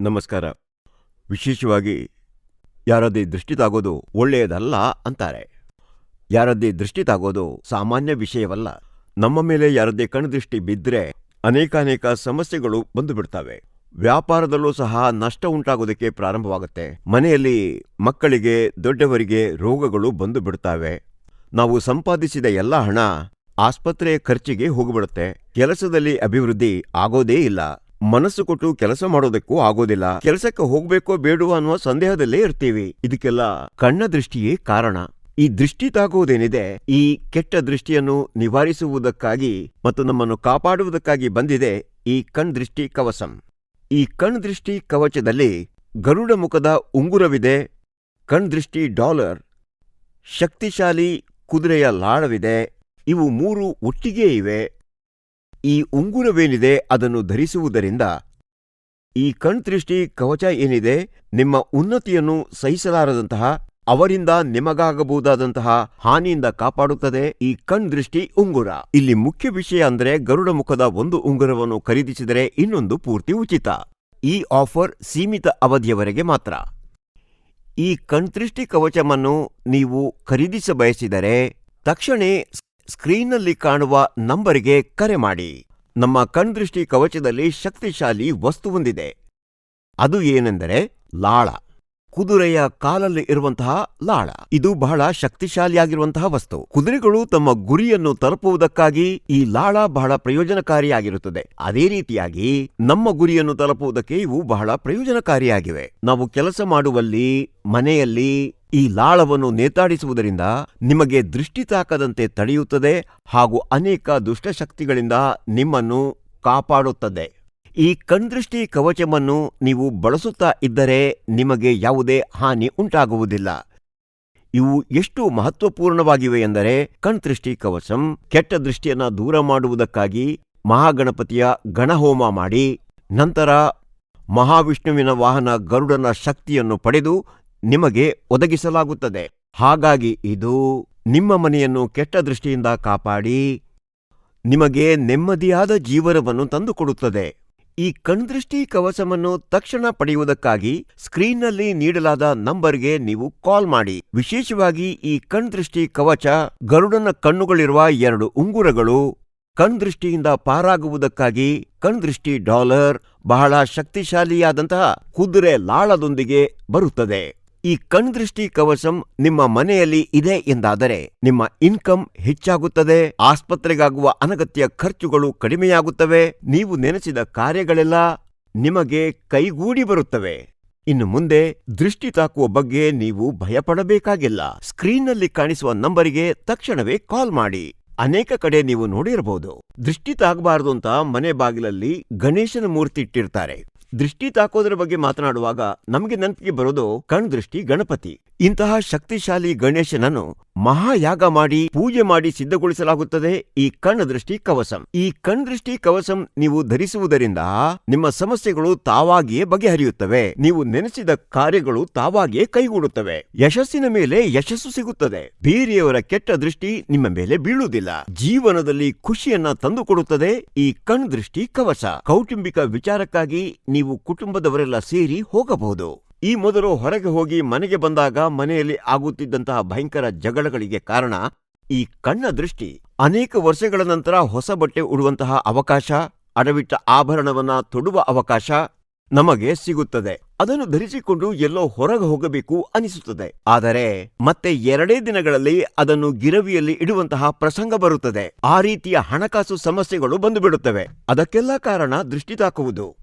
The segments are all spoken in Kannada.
ನಮಸ್ಕಾರ. ವಿಶೇಷವಾಗಿ ಯಾರದೇ ದೃಷ್ಟಿ ತಾಗೋದು ಒಳ್ಳೆಯದಲ್ಲ ಅಂತಾರೆ. ಯಾರದ್ದೇ ದೃಷ್ಟಿ ತಾಗೋದು ಸಾಮಾನ್ಯ ವಿಷಯವಲ್ಲ. ನಮ್ಮ ಮೇಲೆ ಯಾರದ್ದೇ ಕಣ್ದೃಷ್ಟಿ ಬಿದ್ದರೆ ಅನೇಕಾನೇಕ ಸಮಸ್ಯೆಗಳು ಬಂದು ಬಿಡ್ತವೆ ವ್ಯಾಪಾರದಲ್ಲೂ ಸಹ ನಷ್ಟ ಉಂಟಾಗೋದಕ್ಕೆ ಪ್ರಾರಂಭವಾಗುತ್ತೆ. ಮನೆಯಲ್ಲಿ ಮಕ್ಕಳಿಗೆ, ದೊಡ್ಡವರಿಗೆ ರೋಗಗಳು ಬಂದು ಬಿಡ್ತವೆ ನಾವು ಸಂಪಾದಿಸಿದ ಎಲ್ಲ ಹಣ ಆಸ್ಪತ್ರೆಯ ಖರ್ಚಿಗೆ ಹೋಗಿಬಿಡುತ್ತೆ. ಕೆಲಸದಲ್ಲಿ ಅಭಿವೃದ್ಧಿ ಆಗೋದೇ ಇಲ್ಲ. ಮನಸ್ಸು ಕೊಟ್ಟು ಕೆಲಸ ಮಾಡೋದಕ್ಕೂ ಆಗೋದಿಲ್ಲ. ಕೆಲಸಕ್ಕೆ ಹೋಗ್ಬೇಕೋ ಬೇಡುವ ಅನ್ನುವ ಸಂದೇಹದಲ್ಲೇ ಇರ್ತೀವಿ. ಇದಕ್ಕೆಲ್ಲ ಕಣ್ಣ ದೃಷ್ಟಿಯೇ ಕಾರಣ. ಈ ದೃಷ್ಟಿ ತಾಗುವುದೇನಿದೆ? ಈ ಕೆಟ್ಟ ದೃಷ್ಟಿಯನ್ನು ನಿವಾರಿಸುವುದಕ್ಕಾಗಿ ಮತ್ತು ನಮ್ಮನ್ನು ಕಾಪಾಡುವುದಕ್ಕಾಗಿ ಬಂದಿದೆ ಈ ಕಣ್ ದೃಷ್ಟಿ ಕವಸಂ ಈ ಕಣ್ ದೃಷ್ಟಿ ಕವಚದಲ್ಲಿ ಗರುಡ ಮುಖದ ಉಂಗುರವಿದೆ, ಕಣ್ ದೃಷ್ಟಿ ಡಾಲರ್, ಶಕ್ತಿಶಾಲಿ ಕುದುರೆಯ ಲಾಳವಿದೆ, ಇವು ಮೂರು ಒಟ್ಟಿಗೆ ಇವೆ. ಈ ಉಂಗುರವೇನಿದೆ ಅದನ್ನು ಧರಿಸುವುದರಿಂದ ಈ ಕಣ್ದೃಷ್ಟಿ ಕವಚ ಏನಿದೆ ನಿಮ್ಮ ಉನ್ನತಿಯನ್ನು ಸಹಿಸಲಾರದಂತಹ, ಅವರಿಂದ ನಿಮಗಾಗಬಹುದಾದಂತಹ ಹಾನಿಯಿಂದ ಕಾಪಾಡುತ್ತದೆ ಈ ಕಣ್ದೃಷ್ಟಿ ಉಂಗುರ. ಇಲ್ಲಿ ಮುಖ್ಯ ವಿಷಯ ಅಂದರೆ ಗರುಡ ಮುಖದ ಒಂದು ಉಂಗುರವನ್ನು ಖರೀದಿಸಿದರೆ ಇನ್ನೊಂದು ಪೂರ್ತಿ ಉಚಿತ. ಈ ಆಫರ್ ಸೀಮಿತ ಅವಧಿಯವರೆಗೆ ಮಾತ್ರ. ಈ ಕಣ್ದೃಷ್ಟಿ ಕವಚವನ್ನು ನೀವು ಖರೀದಿಸ ಬಯಸಿದರೆ ತಕ್ಷಣೇ ಸ್ಕ್ರೀನ್ನಲ್ಲಿ ಕಾಣುವ ನಂಬರಿಗೆ ಕರೆ ಮಾಡಿ. ನಮ್ಮ ಕಣ್ದೃಷ್ಟಿ ಕವಚದಲ್ಲಿ ಶಕ್ತಿಶಾಲಿ ವಸ್ತು ಹೊಂದಿದೆ. ಅದು ಏನೆಂದರೆ ಲಾಳ. ಕುದುರೆಯ ಕಾಲಲ್ಲಿ ಇರುವಂತಹ ಲಾಳ. ಇದು ಬಹಳ ಶಕ್ತಿಶಾಲಿಯಾಗಿರುವಂತಹ ವಸ್ತು. ಕುದುರೆಗಳು ತಮ್ಮ ಗುರಿಯನ್ನು ತಲುಪುವುದಕ್ಕಾಗಿ ಈ ಲಾಳ ಬಹಳ ಪ್ರಯೋಜನಕಾರಿಯಾಗಿರುತ್ತದೆ. ಅದೇ ರೀತಿಯಾಗಿ ನಮ್ಮ ಗುರಿಯನ್ನು ತಲುಪುವುದಕ್ಕೆ ಇವು ಬಹಳ ಪ್ರಯೋಜನಕಾರಿಯಾಗಿವೆ. ನಾವು ಕೆಲಸ ಮಾಡುವಲ್ಲಿ, ಮನೆಯಲ್ಲಿ ಈ ಲಾಳವನ್ನು ನೇತಾಡಿಸುವುದರಿಂದ ನಿಮಗೆ ದೃಷ್ಟಿ ತಾಕದಂತೆ ತಡೆಯುತ್ತದೆ ಹಾಗೂ ಅನೇಕ ದುಷ್ಟಶಕ್ತಿಗಳಿಂದ ನಿಮ್ಮನ್ನು ಕಾಪಾಡುತ್ತದೆ. ಈ ಕಣ್ದೃಷ್ಟಿ ಕವಚವನ್ನು ನೀವು ಬಳಸುತ್ತಾ ಇದ್ದರೆ ನಿಮಗೆ ಯಾವುದೇ ಹಾನಿ ಉಂಟಾಗುವುದಿಲ್ಲ. ಇವು ಎಷ್ಟು ಮಹತ್ವಪೂರ್ಣವಾಗಿವೆ ಎಂದರೆ ಕಣ್ದೃಷ್ಟಿ ಕವಚಂ ಕೆಟ್ಟ ದೃಷ್ಟಿಯನ್ನು ದೂರ ಮಾಡುವುದಕ್ಕಾಗಿ ಮಹಾಗಣಪತಿಯ ಗಣಹೋಮ ಮಾಡಿ, ನಂತರ ಮಹಾವಿಷ್ಣುವಿನ ವಾಹನ ಗರುಡನ ಶಕ್ತಿಯನ್ನು ಪಡೆದು ನಿಮಗೆ ಒದಗಿಸಲಾಗುತ್ತದೆ. ಹಾಗಾಗಿ ಇದು ನಿಮ್ಮ ಮನೆಯನ್ನು ಕೆಟ್ಟ ದೃಷ್ಟಿಯಿಂದ ಕಾಪಾಡಿ, ನಿಮಗೆ ನೆಮ್ಮದಿಯಾದ ಜೀವನವನ್ನು ತಂದುಕೊಡುತ್ತದೆ. ಈ ಕಣ್ದೃಷ್ಟಿ ಕವಚವನ್ನು ತಕ್ಷಣ ಪಡೆಯುವುದಕ್ಕಾಗಿ ಸ್ಕ್ರೀನ್ನಲ್ಲಿ ನೀಡಲಾದ ನಂಬರ್ಗೆ ನೀವು ಕಾಲ್ ಮಾಡಿ. ವಿಶೇಷವಾಗಿ ಈ ಕಣ್ದೃಷ್ಟಿ ಕವಚ ಗರುಡನ ಕಣ್ಣುಗಳಿರುವ ಎರಡು ಉಂಗುರಗಳು ಕಣ್ದೃಷ್ಟಿಯಿಂದ ಪಾರಾಗುವುದಕ್ಕಾಗಿ ಕಣ್ದೃಷ್ಟಿ ಡಾಲರ್ ಬಹಳ ಶಕ್ತಿಶಾಲಿಯಾದಂತಹ ಕುದುರೆ ಲಾಳದೊಂದಿಗೆ ಬರುತ್ತದೆ. ಈ ಕಣ್ದೃಷ್ಟಿ ಕವಚಂ ನಿಮ್ಮ ಮನೆಯಲ್ಲಿ ಇದೆ ಎಂದಾದರೆ ನಿಮ್ಮ ಇನ್ಕಮ್ ಹೆಚ್ಚಾಗುತ್ತದೆ, ಆಸ್ಪತ್ರೆಗಾಗುವ ಅನಗತ್ಯ ಖರ್ಚುಗಳು ಕಡಿಮೆಯಾಗುತ್ತವೆ, ನೀವು ನೆನೆಸಿದ ಕಾರ್ಯಗಳೆಲ್ಲ ನಿಮಗೆ ಕೈಗೂಡಿ ಬರುತ್ತವೆ. ಇನ್ನು ಮುಂದೆ ದೃಷ್ಟಿ ತಾಕುವ ಬಗ್ಗೆ ನೀವು ಭಯಪಡಬೇಕಾಗಿಲ್ಲ. ಸ್ಕ್ರೀನ್ನಲ್ಲಿ ಕಾಣಿಸುವ ನಂಬರಿಗೆ ತಕ್ಷಣವೇ ಕಾಲ್ ಮಾಡಿ. ಅನೇಕ ಕಡೆ ನೀವು ನೋಡಿರಬಹುದು. ದೃಷ್ಟಿ ತಾಗಬಾರದು ಅಂತ ಮನೆ ಬಾಗಿಲಲ್ಲಿ ಗಣೇಶನ ಮೂರ್ತಿ ಇಟ್ಟಿರ್ತಾರೆ. ದೃಷ್ಟಿ ತಾಕೋದ್ರ ಬಗ್ಗೆ ಮಾತನಾಡುವಾಗ ನಮಗೆ ನೆನಪಿಗೆ ಬರೋದು ಕಣ್ ದೃಷ್ಟಿ ಗಣಪತಿ. ಇಂತಹ ಶಕ್ತಿಶಾಲಿ ಗಣೇಶನನ್ನು ಮಹಾಯಾಗ ಮಾಡಿ ಪೂಜೆ ಮಾಡಿ ಸಿದ್ಧಗೊಳಿಸಲಾಗುತ್ತದೆ ಈ ಕಣ್ಣ ದೃಷ್ಟಿ ಕವಸಂ. ಈ ಕಣ್ದೃಷ್ಟಿ ಕವಸಂ ನೀವು ಧರಿಸುವುದರಿಂದ ನಿಮ್ಮ ಸಮಸ್ಯೆಗಳು ತಾವಾಗಿಯೇ ಬಗೆಹರಿಯುತ್ತವೆ. ನೀವು ನೆನೆಸಿದ ಕಾರ್ಯಗಳು ತಾವಾಗಿಯೇ ಕೈಗೂಡುತ್ತವೆ. ಯಶಸ್ಸಿನ ಮೇಲೆ ಯಶಸ್ಸು ಸಿಗುತ್ತದೆ. ಬೇರೆಯವರ ಕೆಟ್ಟ ದೃಷ್ಟಿ ನಿಮ್ಮ ಮೇಲೆ ಬೀಳುವುದಿಲ್ಲ. ಜೀವನದಲ್ಲಿ ಖುಷಿಯನ್ನ ತಂದುಕೊಡುತ್ತದೆ ಈ ಕಣ್ದೃಷ್ಟಿ ಕವಸ. ಕೌಟುಂಬಿಕ ವಿಚಾರಕ್ಕಾಗಿ ನೀವು ಕುಟುಂಬದವರೆಲ್ಲ ಸೇರಿ ಹೋಗಬಹುದು. ಈ ಮೊದಲು ಹೊರಗೆ ಹೋಗಿ ಮನೆಗೆ ಬಂದಾಗ ಮನೆಯಲ್ಲಿ ಆಗುತ್ತಿದ್ದಂತಹ ಭಯಂಕರ ಜಗಳಗಳಿಗೆ ಕಾರಣ ಈ ಕಣ್ಣ ದೃಷ್ಟಿ. ಅನೇಕ ವರ್ಷಗಳ ನಂತರ ಹೊಸ ಬಟ್ಟೆ ಉಡುವಂತಹ ಅವಕಾಶ, ಅಡವಿಟ್ಟ ಆಭರಣವನ್ನ ತೊಡುವ ಅವಕಾಶ ನಮಗೆ ಸಿಗುತ್ತದೆ. ಅದನ್ನು ಧರಿಸಿಕೊಂಡು ಎಲ್ಲೋ ಹೊರಗೆ ಹೋಗಬೇಕು ಅನಿಸುತ್ತದೆ. ಆದರೆ ಮತ್ತೆ ಎರಡೇ ದಿನಗಳಲ್ಲಿ ಅದನ್ನು ಗಿರವಿಯಲ್ಲಿ ಇಡುವಂತಹ ಪ್ರಸಂಗ ಬರುತ್ತದೆ. ಆ ರೀತಿಯ ಹಣಕಾಸು ಸಮಸ್ಯೆಗಳು ಬಂದುಬಿಡುತ್ತವೆ. ಅದಕ್ಕೆಲ್ಲ ಕಾರಣ ದೃಷ್ಟಿ ತಾಕುವುದು.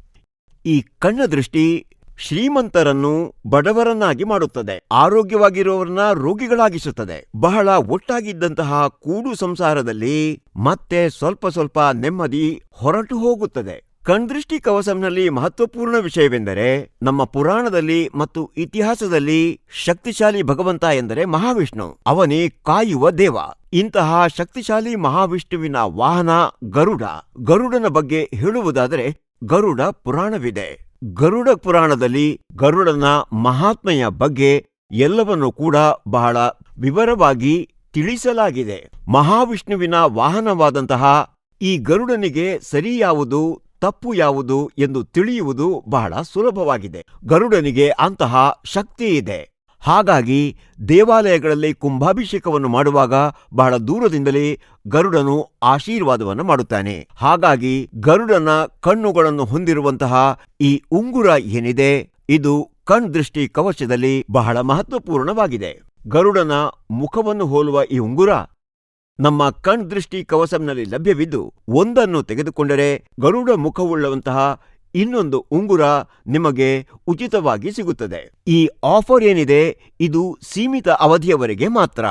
ಈ ಕಣ್ಣ ದೃಷ್ಟಿ ಶ್ರೀಮಂತರನ್ನು ಬಡವರನ್ನಾಗಿ ಮಾಡುತ್ತದೆ. ಆರೋಗ್ಯವಾಗಿರುವವರನ್ನ ರೋಗಿಗಳಾಗಿಸುತ್ತದೆ. ಬಹಳ ಒಟ್ಟಾಗಿದ್ದಂತಹ ಕೂಡು ಸಂಸಾರದಲ್ಲಿ ಮತ್ತೆ ಸ್ವಲ್ಪ ಸ್ವಲ್ಪ ನೆಮ್ಮದಿ ಹೊರಟು ಹೋಗುತ್ತದೆ. ಕಣ್ದೃಷ್ಟಿ ಕವಸಂನಲ್ಲಿ ಮಹತ್ವಪೂರ್ಣ ವಿಷಯವೆಂದರೆ ನಮ್ಮ ಪುರಾಣದಲ್ಲಿ ಮತ್ತು ಇತಿಹಾಸದಲ್ಲಿ ಶಕ್ತಿಶಾಲಿ ಭಗವಂತ ಎಂದರೆ ಮಹಾವಿಷ್ಣು. ಅವನೇ ಕಾಯುವ ದೇವ. ಇಂತಹ ಶಕ್ತಿಶಾಲಿ ಮಹಾವಿಷ್ಣುವಿನ ವಾಹನ ಗರುಡ. ಗರುಡನ ಬಗ್ಗೆ ಹೇಳುವುದಾದರೆ ಗರುಡ ಪುರಾಣವಿದೆ. ಗರುಡ ಪುರಾಣದಲ್ಲಿ ಗರುಡನ ಮಹಾತ್ಮೆಯ ಬಗ್ಗೆ ಎಲ್ಲವನ್ನೂ ಕೂಡ ಬಹಳ ವಿವರವಾಗಿ ತಿಳಿಸಲಾಗಿದೆ. ಮಹಾವಿಷ್ಣುವಿನ ವಾಹನವಾದಂತಹ ಈ ಗರುಡನಿಗೆ ಸರಿ ಯಾವುದು ತಪ್ಪು ಯಾವುದು ಎಂದು ತಿಳಿಯುವುದು ಬಹಳ ಸುಲಭವಾಗಿದೆ. ಗರುಡನಿಗೆ ಅಂತಹ ಶಕ್ತಿ ಇದೆ ಹಾಗಾಗಿ ದೇವಾಲಯಗಳಲ್ಲಿ ಕುಂಭಾಭಿಷೇಕವನ್ನು ಮಾಡುವಾಗ ಬಹಳ ದೂರದಿಂದಲೇ ಗರುಡನು ಆಶೀರ್ವಾದವನ್ನು ಮಾಡುತ್ತಾನೆ. ಹಾಗಾಗಿ ಗರುಡನ ಕಣ್ಣುಗಳನ್ನು ಹೊಂದಿರುವಂತಹ ಈ ಉಂಗುರ ಏನಿದೆ, ಇದು ಕಣ್ ದೃಷ್ಟಿ ಕವಚದಲ್ಲಿ ಬಹಳ ಮಹತ್ವಪೂರ್ಣವಾಗಿದೆ. ಗರುಡನ ಮುಖವನ್ನು ಹೋಲುವ ಈ ಉಂಗುರ ನಮ್ಮ ಕಣ್ ದೃಷ್ಟಿ ಕವಸಂನಲ್ಲಿ ಲಭ್ಯವಿದ್ದು, ಒಂದನ್ನು ತೆಗೆದುಕೊಂಡರೆ ಗರುಡ ಮುಖವುಳ್ಳಂತಹ ಇನ್ನೊಂದು ಉಂಗುರ ನಿಮಗೆ ಉಚಿತವಾಗಿ ಸಿಗುತ್ತದೆ. ಈ ಆಫರ್ ಏನಿದೆ? ಇದು ಸೀಮಿತ ಅವಧಿಯವರೆಗೆ ಮಾತ್ರ.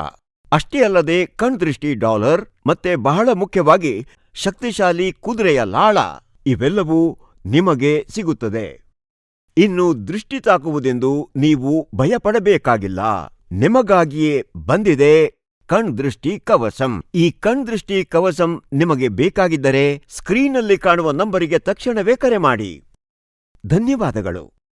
ಅಷ್ಟೇ ಅಲ್ಲದೆ ಕಣ್ ದೃಷ್ಟಿ ಡಾಲರ್ ಮತ್ತೆ ಬಹಳ ಮುಖ್ಯವಾಗಿ ಶಕ್ತಿಶಾಲಿ ಕುದುರೆಯ ಲಾಳ ಇವೆಲ್ಲವೂ ನಿಮಗೆ ಸಿಗುತ್ತದೆ. ಇನ್ನು ದೃಷ್ಟಿ ತಾಕುವುದೆಂದು ನೀವು ಭಯಪಡಬೇಕಾಗಿಲ್ಲ. ನಿಮಗಾಗಿಯೇ ಬಂದಿದೆ ಕಣ್ ದೃಷ್ಟಿ ಕವಸಂ. ಈ ಕಣ್ದೃಷ್ಟಿ ಕವಸಂ ನಿಮಗೆ ಬೇಕಾಗಿದ್ದರೆ ಸ್ಕ್ರೀನ್ನಲ್ಲಿ ಕಾಣುವ ನಂಬರಿಗೆ ತಕ್ಷಣವೇ ಕರೆ ಮಾಡಿ. ಧನ್ಯವಾದಗಳು.